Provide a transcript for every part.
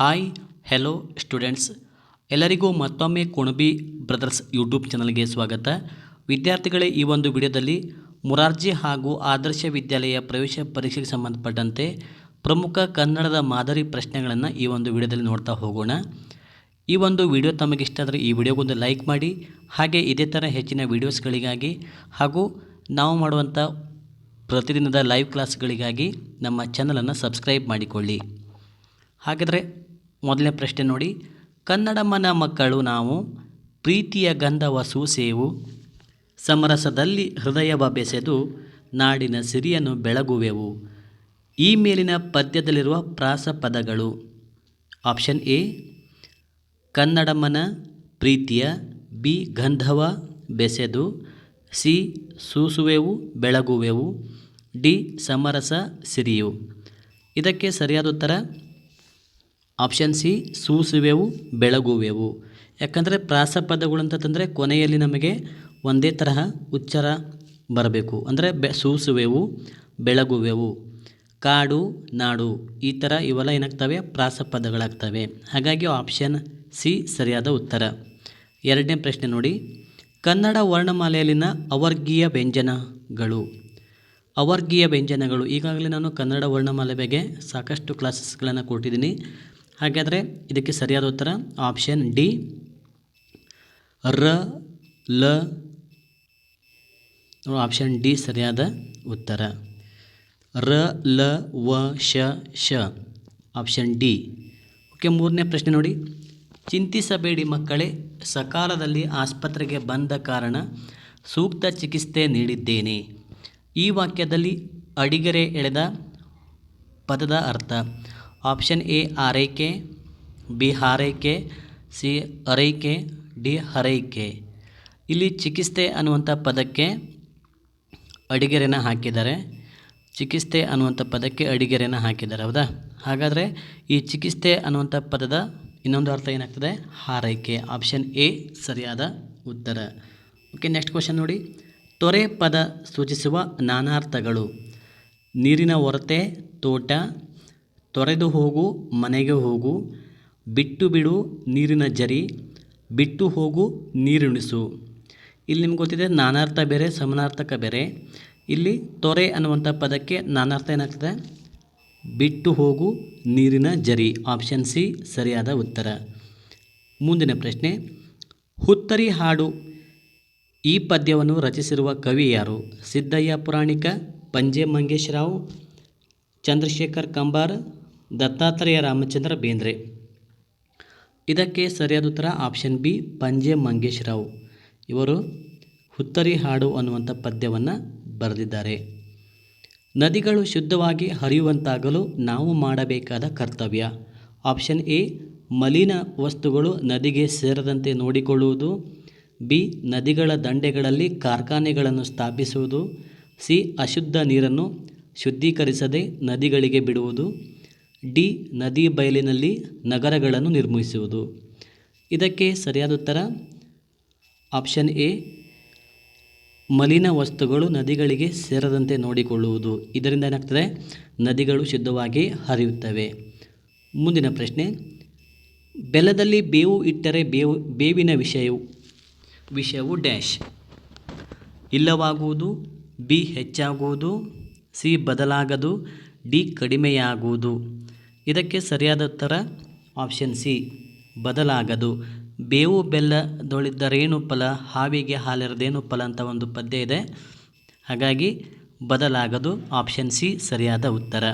Hi hello students ಎಲ್ಲರಿಗೂ ಮತ್ತೊಮ್ಮೆ Kunbi brothers YouTube ಚಾನಲ್ಗೆ ಸ್ವಾಗತ. ವಿದ್ಯಾರ್ಥಿಗಳೇ, ಈ ಒಂದು ವಿಡಿಯೋದಲ್ಲಿ ಮುರಾರ್ಜಿ ಹಾಗೂ ಆದರ್ಶ ವಿದ್ಯಾಲಯ ಪ್ರವೇಶ ಪರೀಕ್ಷೆಗೆ ಸಂಬಂಧಪಟ್ಟಂತೆ ಪ್ರಮುಖ ಕನ್ನಡದ ಮಾದರಿ ಪ್ರಶ್ನೆಗಳನ್ನು ಈ ಒಂದು ವಿಡಿಯೋದಲ್ಲಿ ನೋಡ್ತಾ ಹೋಗೋಣ. ಈ ಒಂದು ವಿಡಿಯೋ ತಮಗೆ ಇಷ್ಟ ಆದರೆ ಈ ವಿಡಿಯೋಗೊಂದು ಲೈಕ್ ಮಾಡಿ, ಹಾಗೆ ಇದೇ ಥರ ಹೆಚ್ಚಿನ ವಿಡಿಯೋಸ್ಗಳಿಗಾಗಿ ಹಾಗೂ ನಾವು ಮಾಡುವಂಥ ಪ್ರತಿದಿನದ ಲೈವ್ ಕ್ಲಾಸ್ಗಳಿಗಾಗಿ ನಮ್ಮ ಚಾನಲನ್ನು ಸಬ್ಸ್ಕ್ರೈಬ್ ಮಾಡಿಕೊಳ್ಳಿ. ಹಾಗಾದರೆ ಮೊದಲನೇ ಪ್ರಶ್ನೆ ನೋಡಿ. ಕನ್ನಡಮ್ಮನ ಮಕ್ಕಳು ನಾವು ಪ್ರೀತಿಯ ಗಂಧವ ಸೂಸೇವು ಸಮರಸದಲ್ಲಿ ಹೃದಯವ ಬೆಸೆದು ನಾಡಿನ ಸಿರಿಯನ್ನು ಬೆಳಗುವೆವು. ಈ ಮೇಲಿನ ಪದ್ಯದಲ್ಲಿರುವ ಪ್ರಾಸ ಪದಗಳು. ಆಪ್ಷನ್ ಎ ಕನ್ನಡಮ್ಮನ ಪ್ರೀತಿಯ ಬಿ ಗಂಧವ ಬೆಸೆದು, ಸಿ ಸೂಸುವೆವು, ಬೆಳಗುವೆವು, ಡಿ ಸಮರಸ ಸಿರಿಯು. ಇದಕ್ಕೆ ಸರಿಯಾದ ಉತ್ತರ ಆಪ್ಷನ್ ಸಿ ಸೂಸುವೆವು, ಬೆಳಗುವೆವು. ಯಾಕಂದರೆ ಪ್ರಾಸಪದಗಳು ಅಂತಂದರೆ ಕೊನೆಯಲ್ಲಿ ನಮಗೆ ಒಂದೇ ತರಹ ಉಚ್ಚಾರ ಬರಬೇಕು. ಅಂದರೆ ಬೆ, ಸೂಸುವೆವು, ಬೆಳಗುವೆವು. ಕಾಡು, ನಾಡು, ಈ ಥರ ಇವೆಲ್ಲ ಏನಾಗ್ತವೆ? ಪ್ರಾಸಪದಗಳಾಗ್ತವೆ ಹಾಗಾಗಿ ಆಪ್ಷನ್ ಸಿ ಸರಿಯಾದ ಉತ್ತರ. ಎರಡನೇ ಪ್ರಶ್ನೆ ನೋಡಿ. ಕನ್ನಡ ವರ್ಣಮಾಲೆಯಲ್ಲಿನ ಅವರ್ಗೀಯ ವ್ಯಂಜನಗಳು. ಅವರ್ಗೀಯ ವ್ಯಂಜನಗಳು. ಈಗಾಗಲೇ ನಾನು ಕನ್ನಡ ವರ್ಣಮಾಲೆ ಬಗ್ಗೆ ಸಾಕಷ್ಟು ಕ್ಲಾಸಸ್ಗಳನ್ನು ಕೊಟ್ಟಿದ್ದೀನಿ. ಹಾಗಾದರೆ ಇದಕ್ಕೆ ಸರಿಯಾದ ಉತ್ತರ ಆಪ್ಷನ್ ಡಿ ರ, ಲ. ಆಪ್ಷನ್ ಡಿ ಸರಿಯಾದ ಉತ್ತರ. ರ, ಲ, ವ, ಶ ಶ. ಆಪ್ಷನ್ ಡಿ ಓಕೆ ಮೂರನೇ ಪ್ರಶ್ನೆ ನೋಡಿ. ಚಿಂತಿಸಬೇಡಿ ಮಕ್ಕಳೇ, ಸಕಾಲದಲ್ಲಿ ಆಸ್ಪತ್ರೆಗೆ ಬಂದ ಕಾರಣ ಸೂಕ್ತ ಚಿಕಿತ್ಸೆ ನೀಡಿದ್ದೇನೆ. ಈ ವಾಕ್ಯದಲ್ಲಿ ಅಡಿಗೆರೆ ಎಳೆದ ಪದದ ಅರ್ಥ. ಆಪ್ಷನ್ ಎ ಆರೈಕೆ ಬಿ ಹಾರೈಕೆ ಸಿ ಅರೈಕೆ ಡಿ ಹರೈಕೆ ಇಲ್ಲಿ ಚಿಕಿತ್ಸೆ ಅನ್ನುವಂಥ ಪದಕ್ಕೆ ಅಡಿಗೆರೆನ ಹಾಕಿದ್ದಾರೆ. ಚಿಕಿತ್ಸೆ ಅನ್ನುವಂಥ ಪದಕ್ಕೆ ಅಡಿಗೆರೆನ ಹಾಕಿದ್ದಾರೆ, ಹೌದಾ? ಹಾಗಾದರೆ ಈ ಚಿಕಿತ್ಸೆ ಅನ್ನುವಂಥ ಪದದ ಇನ್ನೊಂದು ಅರ್ಥ ಏನಾಗ್ತದೆ? ಹಾರೈಕೆ. ಆಪ್ಷನ್ ಎ ಸರಿಯಾದ ಉತ್ತರ. ಓಕೆ ನೆಕ್ಸ್ಟ್ ಕ್ವಶನ್ ನೋಡಿ. ತೊರೆ ಪದ ಸೂಚಿಸುವ ನಾನಾರ್ಥಗಳು. ನೀರಿನ ಹೊರತೆ ತೋಟ ತೊರೆದು ಹೋಗು, ಮನೆಗೆ ಹೋಗು, ಬಿಟ್ಟು ಬಿಡು ನೀರಿನ ಜರಿ, ಬಿಟ್ಟು ಹೋಗು ನೀರುಣಿಸು. ಇಲ್ಲಿ ನಿಮ್ಗೆ ಗೊತ್ತಿದೆ, ನಾನಾರ್ಥ ಬೇರೆ, ಸಮನಾರ್ಥಕ ಬೇರೆ. ಇಲ್ಲಿ ತೊರೆ ಅನ್ನುವಂಥ ಪದಕ್ಕೆ ನಾನಾರ್ಥ ಏನಾಗ್ತದೆ? ಬಿಟ್ಟು ಹೋಗು ನೀರಿನ ಜರಿ. ಆಪ್ಷನ್ ಸಿ ಸರಿಯಾದ ಉತ್ತರ. ಮುಂದಿನ ಪ್ರಶ್ನೆ, ಹುತ್ತರಿ ಹಾಡು. ಈ ಪದ್ಯವನ್ನು ರಚಿಸಿರುವ ಕವಿ ಯಾರು? ಸಿದ್ದಯ್ಯ ಪುರಾಣಿಕ, ಪಂಜೆ ಮಂಗೇಶ್ ರಾವ್ ಚಂದ್ರಶೇಖರ್ ಕಂಬಾರ್, ದತ್ತಾತ್ರೇಯ ರಾಮಚಂದ್ರ ಬೇಂದ್ರೆ. ಇದಕ್ಕೆ ಸರಿಯಾದ ಉತ್ತರ ಆಪ್ಷನ್ ಬಿ, ಪಂಜೆ ಮಂಗೇಶ್ ರಾವ್ ಇವರು ಹುತ್ತರಿ ಹಾಡು ಅನ್ನುವಂಥ ಪದ್ಯವನ್ನು ಬರೆದಿದ್ದಾರೆ. ನದಿಗಳು ಶುದ್ಧವಾಗಿ ಹರಿಯುವಂತಾಗಲು ನಾವು ಮಾಡಬೇಕಾದ ಕರ್ತವ್ಯ. ಆಪ್ಷನ್ ಎ, ಮಲಿನ ವಸ್ತುಗಳು ನದಿಗೆ ಸೇರದಂತೆ ನೋಡಿಕೊಳ್ಳುವುದು. ಬಿ, ನದಿಗಳ ದಂಡೆಗಳಲ್ಲಿ ಕಾರ್ಖಾನೆಗಳನ್ನು ಸ್ಥಾಪಿಸುವುದು. ಸಿ, ಅಶುದ್ಧ ನೀರನ್ನು ಶುದ್ಧೀಕರಿಸದೆ ನದಿಗಳಿಗೆ ಬಿಡುವುದು. ಡಿ, ನದಿ ಬಯಲಿನಲ್ಲಿ ನಗರಗಳನ್ನು ನಿರ್ಮಿಸುವುದು. ಇದಕ್ಕೆ ಸರಿಯಾದ ಉತ್ತರ, ಆಪ್ಷನ್ ಎ, ಮಲಿನ ವಸ್ತುಗಳು ನದಿಗಳಿಗೆ ಸೇರದಂತೆ ನೋಡಿಕೊಳ್ಳುವುದು. ಇದರಿಂದ ಏನಾಗ್ತದೆ? ನದಿಗಳು ಶುದ್ಧವಾಗಿ ಹರಿಯುತ್ತವೆ. ಮುಂದಿನ ಪ್ರಶ್ನೆ ಬೆಲದಲ್ಲಿ ಬೇವು ಇಟ್ಟರೆ ಬೇವು, ಬೇವಿನ ವಿಷಯವು ವಿಷಯವು ಡ್ಯಾಶ್. ಇಲ್ಲವಾಗುವುದು, ಬಿ ಹೆಚ್ಚಾಗುವುದು ಸಿ ಬದಲಾಗದು, ಡಿ ಕಡಿಮೆಯಾಗುವುದು. ಇದಕ್ಕೆ ಸರಿಯಾದ ಉತ್ತರ ಆಪ್ಷನ್ ಸಿ, ಬದಲಾಗದು. ಬೇವು ಬೆಲ್ಲದೊಳಿದ್ದರೇನು ಫಲ, ಹಾವಿಗೆ ಹಾಲಿರದೇನು ಫಲ ಅಂತ ಒಂದು ಪದ್ಯ ಇದೆ. ಹಾಗಾಗಿ ಬದಲಾಗದು ಆಪ್ಷನ್ ಸಿ ಸರಿಯಾದ ಉತ್ತರ.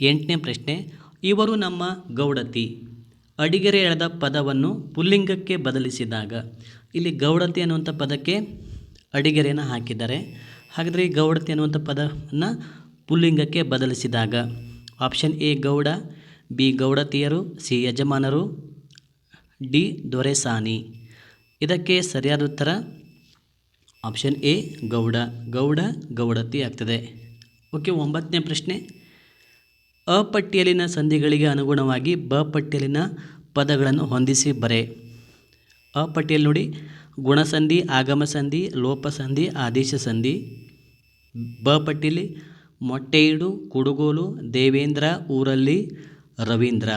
ಎಂಟನೇ ಪ್ರಶ್ನೆ, ಇವರು ನಮ್ಮ ಗೌಡತಿ. ಅಡಿಗೆರೆ ಎಳೆದ ಪದವನ್ನು ಪುಲ್ಲಿಂಗಕ್ಕೆ ಬದಲಿಸಿದಾಗ, ಇಲ್ಲಿ ಗೌಡತಿ ಅನ್ನುವಂಥ ಪದಕ್ಕೆ ಅಡಿಗೆರೆಯನ್ನು ಹಾಕಿದ್ದಾರೆ. ಹಾಗಾದರೆ ಈ ಗೌಡತಿ ಅನ್ನುವಂಥ ಪದವನ್ನು ಪುಲ್ಲಿಂಗಕ್ಕೆ ಬದಲಿಸಿದಾಗ ಆಪ್ಷನ್ ಎ, ಗೌಡ, ಬಿ, ಗೌಡತಿಯರು, ಸಿ, ಯಜಮಾನರು, ಡಿ, ದೊರೆಸಾನಿ. ಇದಕ್ಕೆ ಸರಿಯಾದ ಉತ್ತರ ಆಪ್ಷನ್ ಎ, ಗೌಡ. ಗೌಡ, ಗೌಡತಿ ಆಗ್ತದೆ. ಓಕೆ, ಒಂಬತ್ತನೇ ಪ್ರಶ್ನೆ. ಅ ಪಟ್ಟಿಯಲ್ಲಿನ ಸಂಧಿಗಳಿಗೆ ಅನುಗುಣವಾಗಿ ಬ ಪಟ್ಟಿಯಲ್ಲಿನ ಪದಗಳನ್ನು ಹೊಂದಿಸಿ ಬರೆ. ಅ ಪಟ್ಟಿಯಲ್ಲಿ ನೋಡಿ, ಗುಣಸಂಧಿ ಆಗಮ ಸಂಧಿ ಲೋಪಸಂಧಿ ಆದೇಶ ಸಂಧಿ ಬ ಪಟ್ಟಿಯಲ್ಲಿ ಮೊಟ್ಟೆಯಿಡು, ಕುಡುಗೋಲು, ದೇವೇಂದ್ರ, ಊರಲ್ಲಿ ರವೀಂದ್ರ.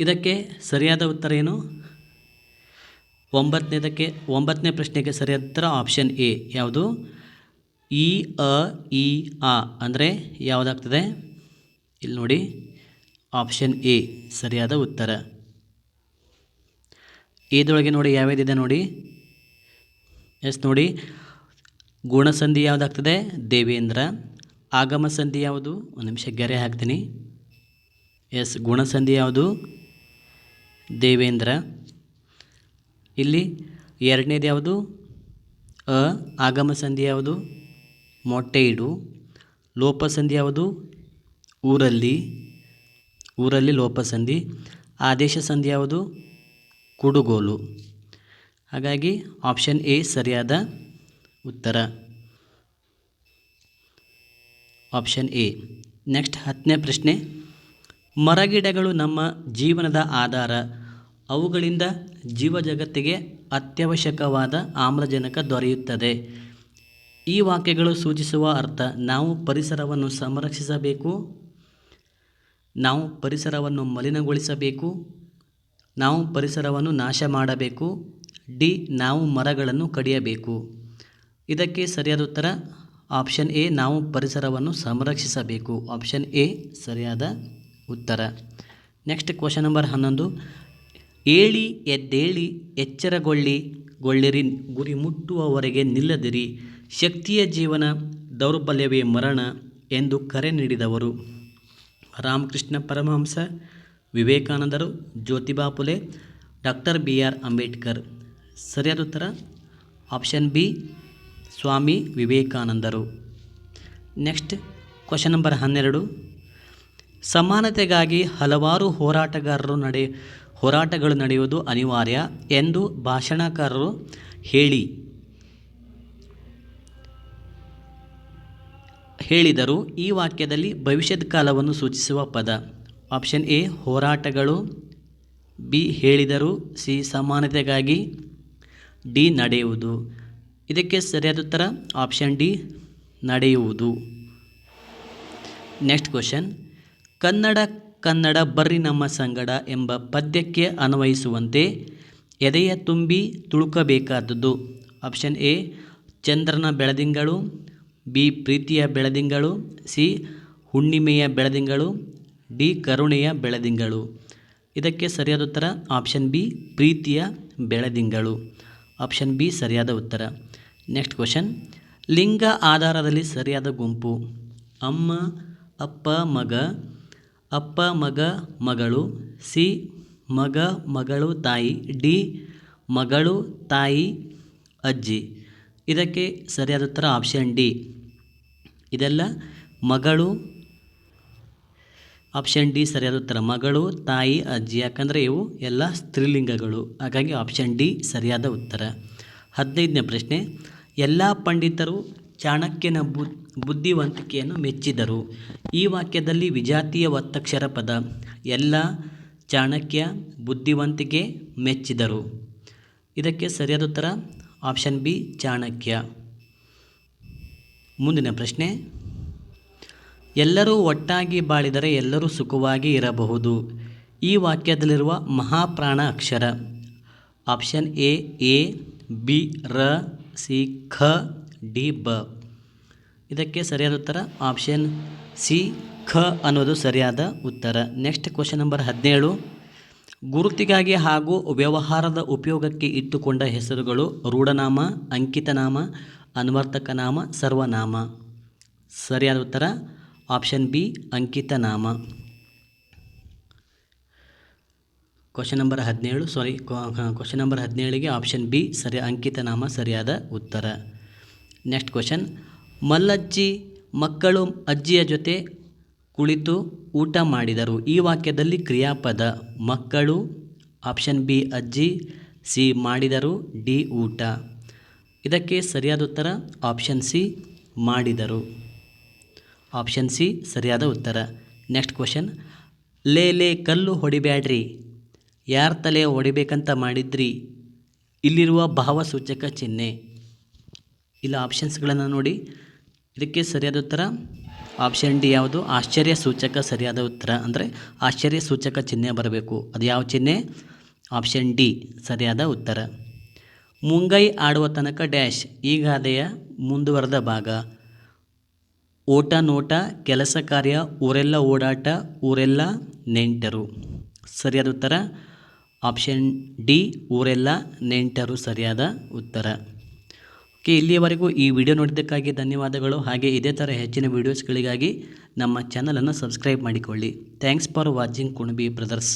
ಇದಕ್ಕೆ ಸರಿಯಾದ ಉತ್ತರ ಏನು? ಒಂಬತ್ತನೇದಕ್ಕೆ, ಒಂಬತ್ತನೇ ಪ್ರಶ್ನೆಗೆ ಸರಿಯಾದ ಉತ್ತರ ಆಪ್ಷನ್ ಎ ಯಾವುದು? ಇ, ಅ, ಇ, ಆ. ಅಂದರೆ ಯಾವುದಾಗ್ತದೆ? ಇಲ್ಲಿ ನೋಡಿ ಆಪ್ಷನ್ ಎ ಸರಿಯಾದ ಉತ್ತರ. ಇದರೊಳಗೆ ನೋಡಿ ಯಾವ್ಯಾವುದಿದೆ ನೋಡಿ? ಎಸ್ ನೋಡಿ ಗುಣಸಂಧಿ ಯಾವುದಾಗ್ತದೆ ದೇವೇಂದ್ರ. ಆಗಮ ಸಂಧಿ ಯಾವುದು? ಒಂದು ನಿಮಿಷ ಗೆರೆ ಹಾಕ್ತೀನಿ. ಎಸ್, ಗುಣಸಂಧಿ ಯಾವುದು? ದೇವೇಂದ್ರ. ಇಲ್ಲಿ ಎರಡನೇದು ಯಾವುದು? ಅ ಆಗಮ ಸಂಧಿ ಯಾವುದು? ಮೊಟ್ಟೆ ಇಡು. ಲೋಪ ಸಂಧಿ ಯಾವುದು? ಊರಲ್ಲಿ. ಊರಲ್ಲಿ ಲೋಪ ಸಂಧಿ ಆದೇಶ ಸಂಧಿ ಯಾವುದು? ಕುಡುಗೋಲು. ಹಾಗಾಗಿ ಆಪ್ಷನ್ ಎ ಸರಿಯಾದ ಉತ್ತರ. ಆಪ್ಷನ್ ಎ ನೆಕ್ಸ್ಟ್ ಹತ್ತನೇ ಪ್ರಶ್ನೆ. ಮರಗಿಡಗಳು ನಮ್ಮ ಜೀವನದ ಆಧಾರ. ಅವುಗಳಿಂದ ಜೀವ ಜಗತ್ತಿಗೆ ಅತ್ಯವಶ್ಯಕವಾದ ಆಮ್ಲಜನಕ ದೊರೆಯುತ್ತದೆ. ಈ ವಾಕ್ಯಗಳು ಸೂಚಿಸುವ ಅರ್ಥ ನಾವು ಪರಿಸರವನ್ನು ಸಂರಕ್ಷಿಸಬೇಕು. ನಾವು ಪರಿಸರವನ್ನು ಮಲಿನಗೊಳಿಸಬೇಕು. ನಾವು ಪರಿಸರವನ್ನು ನಾಶ ಮಾಡಬೇಕು. ಡಿ. ನಾವು ಮರಗಳನ್ನು ಕಡಿಯಬೇಕು. ಇದಕ್ಕೆ ಸರಿಯಾದ ಉತ್ತರ ಆಪ್ಷನ್ ಎ, ನಾವು ಪರಿಸರವನ್ನು ಸಂರಕ್ಷಿಸಬೇಕು. ಆಪ್ಷನ್ ಎ, ಸರಿಯಾದ ಉತ್ತರ. ನೆಕ್ಸ್ಟ್ ಕ್ವಶನ್ ನಂಬರ್ ಹನ್ನೊಂದು. ಏಳಿ, ಎದ್ದೇಳಿ, ಎಚ್ಚರಗೊಳ್ಳಿ, ಗೊಳ್ಳಿರಿ, ಗುರಿ ಮುಟ್ಟುವವರೆಗೆ ನಿಲ್ಲದಿರಿ. ಶಕ್ತಿಯ ಜೀವನ, ದೌರ್ಬಲ್ಯವೇ ಮರಣ ಎಂದು ಕರೆ ನೀಡಿದವರು. ರಾಮಕೃಷ್ಣ ಪರಮಹಂಸ, ವಿವೇಕಾನಂದರು, Jyotiba Phule doctor B R Ambedkar. ಸರಿಯಾದ ಉತ್ತರ ಆಪ್ಷನ್ ಬಿ ಸ್ವಾಮಿ ವಿವೇಕಾನಂದರು. ನೆಕ್ಸ್ಟ್ ಕ್ವಶನ್ ನಂಬರ್ ಹನ್ನೆರಡು. ಸಮಾನತೆಗಾಗಿ ಹಲವಾರು ಹೋರಾಟಗಾರರು ನಡೆ, ಹೋರಾಟಗಳು ನಡೆಯುವುದು ಅನಿವಾರ್ಯ ಎಂದು ಭಾಷಣಕಾರರು ಹೇಳಿ, ಹೇಳಿದರು. ಈ ವಾಕ್ಯದಲ್ಲಿ ಭವಿಷ್ಯದ ಕಾಲವನ್ನು ಸೂಚಿಸುವ ಪದ. ಆಪ್ಷನ್ ಎ ಹೋರಾಟಗಳು. ಬಿ ಹೇಳಿದರು. ಸಿ ಸಮಾನತೆಗಾಗಿ ಡಿ ನಡೆಯುವುದು. ಇದಕ್ಕೆ ಸರಿಯಾದ ಉತ್ತರ ಆಪ್ಷನ್ ಡಿ ನಡೆಯುವುದು. ನೆಕ್ಸ್ಟ್ ಕ್ವಶನ್ ಕನ್ನಡ ಕನ್ನಡ ಬರ್ರಿ ನಮ್ಮ ಸಂಗಡ ಎಂಬ ಪದ್ಯಕ್ಕೆ ಅನ್ವಯಿಸುವಂತೆ ಎದೆಯ ತುಂಬಿ ತುಳುಕಬೇಕಾದದ್ದು. ಆಪ್ಷನ್ ಎ ಚಂದ್ರನ ಬೆಳದಿಂಗಳು. ಬಿ ಪ್ರೀತಿಯ ಬೆಳದಿಂಗಳು. ಸಿ ಹುಣ್ಣಿಮೆಯ ಬೆಳದಿಂಗಳು. ಡಿ ಕರುಣೆಯ ಬೆಳದಿಂಗಳು. ಇದಕ್ಕೆ ಸರಿಯಾದ ಉತ್ತರ ಆಪ್ಷನ್ ಬಿ ಪ್ರೀತಿಯ ಬೆಳದಿಂಗಳು. ಆಪ್ಷನ್ ಬಿ ಸರಿಯಾದ ಉತ್ತರ. ನೆಕ್ಸ್ಟ್ ಕ್ವಶನ್ ಲಿಂಗ ಆಧಾರದಲ್ಲಿ ಸರಿಯಾದ ಗುಂಪು. ಅಮ್ಮ, ಅಪ್ಪ, ಮಗ. ಅಪ್ಪ, ಮಗ, ಮಗಳು. ಸಿ, ಮಗ, ಮಗಳು, ತಾಯಿ. ಡಿ, ಮಗಳು, ತಾಯಿ, ಅಜ್ಜಿ. ಇದಕ್ಕೆ ಸರಿಯಾದ ಉತ್ತರ ಆಪ್ಷನ್ ಡಿ ಇದೆಲ್ಲ ಮಗಳು ಆಪ್ಷನ್ ಡಿ ಸರಿಯಾದ ಉತ್ತರ. ಮಗಳು, ತಾಯಿ, ಅಜ್ಜಿ. ಯಾಕಂದರೆ ಇವು ಎಲ್ಲ ಸ್ತ್ರೀಲಿಂಗಗಳು. ಹಾಗಾಗಿ ಆಪ್ಷನ್ ಡಿ ಸರಿಯಾದ ಉತ್ತರ. ಹದಿನೈದನೇ ಪ್ರಶ್ನೆ. ಎಲ್ಲ ಪಂಡಿತರು ಚಾಣಕ್ಯನ ಬುದ್ಧಿವಂತಿಕೆಯನ್ನು ಮೆಚ್ಚಿದರು. ಈ ವಾಕ್ಯದಲ್ಲಿ ವಿಜಾತಿಯ ಒತ್ತಕ್ಷರ ಪದ, ಎಲ್ಲ ಚಾಣಕ್ಯ ಬುದ್ಧಿವಂತಿಕೆ ಮೆಚ್ಚಿದರು. ಇದಕ್ಕೆ ಸರಿಯಾದ ಉತ್ತರ ಆಪ್ಷನ್ ಬಿ, ಚಾಣಕ್ಯ. ಮುಂದಿನ ಪ್ರಶ್ನೆ. ಎಲ್ಲರೂ ಒಟ್ಟಾಗಿ ಬಾಳಿದರೆ ಎಲ್ಲರೂ ಸುಖವಾಗಿ ಇರಬಹುದು. ಈ ವಾಕ್ಯದಲ್ಲಿರುವ ಮಹಾಪ್ರಾಣ ಅಕ್ಷರ, ಆಪ್ಷನ್ ಎ ಎ, ಬಿ, ರ ಸಿ, ಖ, ಡಿ, ಬ. ಇದಕ್ಕೆ ಸರಿಯಾದ ಉತ್ತರ ಆಪ್ಷನ್ ಸಿ, ಖ ಅನ್ನೋದು ಸರಿಯಾದ ಉತ್ತರ. ನೆಕ್ಸ್ಟ್ ಕ್ವಶನ್ ನಂಬರ್ ಹದಿನೇಳು. ಗುರುತಿಗಾಗಿ ಹಾಗೂ ವ್ಯವಹಾರದ ಉಪಯೋಗಕ್ಕೆ ಇಟ್ಟುಕೊಂಡ ಹೆಸರುಗಳು ರೂಢನಾಮ, ಅಂಕಿತನಾಮ, ಅನ್ವರ್ತಕನಾಮ, ಸರ್ವನಾಮ. ಸರಿಯಾದ ಉತ್ತರ ಆಪ್ಷನ್ ಬಿ, ಅಂಕಿತನಾಮ. ಕ್ವಶನ್ ನಂಬರ್ ಹದಿನೇಳು ಸಾರಿ ಕ್ವಶನ್ ನಂಬರ್ ಹದಿನೇಳಿಗೆ ಆಪ್ಷನ್ ಬಿ ಸರಿ ಅಂಕಿತ ನಾಮ ಸರಿಯಾದ ಉತ್ತರ. ನೆಕ್ಸ್ಟ್ ಕ್ವಶನ್ ಮಲ್ಲಜ್ಜಿ ಮಕ್ಕಳು ಅಜ್ಜಿಯ ಜೊತೆ ಕುಳಿತು ಊಟ ಮಾಡಿದರು. ಈ ವಾಕ್ಯದಲ್ಲಿ ಕ್ರಿಯಾಪದ ಮಕ್ಕಳು ಆಪ್ಷನ್ ಬಿ ಅಜ್ಜಿ ಸಿ ಮಾಡಿದರು ಡಿ ಊಟ. ಇದಕ್ಕೆ ಸರಿಯಾದ ಉತ್ತರ ಆಪ್ಷನ್ ಸಿ ಮಾಡಿದರು. ಆಪ್ಷನ್ ಸಿ ಸರಿಯಾದ ಉತ್ತರ. ನೆಕ್ಸ್ಟ್ ಕ್ವಶನ್ ಲೇ ಲೇ, ಕಲ್ಲು ಹೊಡಿಬ್ಯಾಡ್ರಿ. ಯಾರ ತಲೆ ಹೊಡಿಬೇಕಂತ ಮಾಡಿದ್ರಿ? ಇಲ್ಲಿರುವ ಭಾವಸೂಚಕ ಚಿಹ್ನೆ. ಇಲ್ಲ ಆಪ್ಷನ್ಸ್ಗಳನ್ನು ನೋಡಿ. ಇದಕ್ಕೆ ಸರಿಯಾದ ಉತ್ತರ? ಆಪ್ಷನ್ ಡಿ ಯಾವುದು? ಆಶ್ಚರ್ಯ ಸೂಚಕ ಸರಿಯಾದ ಉತ್ತರ. ಅಂದರೆ ಆಶ್ಚರ್ಯ ಸೂಚಕ ಚಿಹ್ನೆ ಬರಬೇಕು. ಅದು ಯಾವ ಚಿಹ್ನೆ? ಆಪ್ಷನ್ ಡಿ, ಸರಿಯಾದ ಉತ್ತರ. ಮುಂಗೈ ಆಡುವ ತನಕ ಡ್ಯಾಶ್ ಈ ಗಾದೆಯ ಮುಂದುವರೆದ ಭಾಗ. ಓಟ ನೋಟ, ಕೆಲಸ ಕಾರ್ಯ, ಊರೆಲ್ಲ ಓಡಾಟ, ಊರೆಲ್ಲ ನೆಂಟರು. ಸರಿಯಾದ ಉತ್ತರ? ಆಪ್ಷನ್ ಡಿ ಊರೆಲ್ಲ ನೆಂಟರು ಸರಿಯಾದ ಉತ್ತರ. ಓಕೆ ಇಲ್ಲಿಯವರೆಗೂ ಈ ವಿಡಿಯೋ ನೋಡಿದ್ದಕ್ಕಾಗಿ ಧನ್ಯವಾದಗಳು. ಹಾಗೆ ಇದೇ ಥರ ಹೆಚ್ಚಿನ ವೀಡಿಯೋಸ್ಗಳಿಗಾಗಿ ನಮ್ಮ ಚಾನಲನ್ನು ಸಬ್ಸ್ಕ್ರೈಬ್ ಮಾಡಿಕೊಳ್ಳಿ. Thanks for watching Kunabi brothers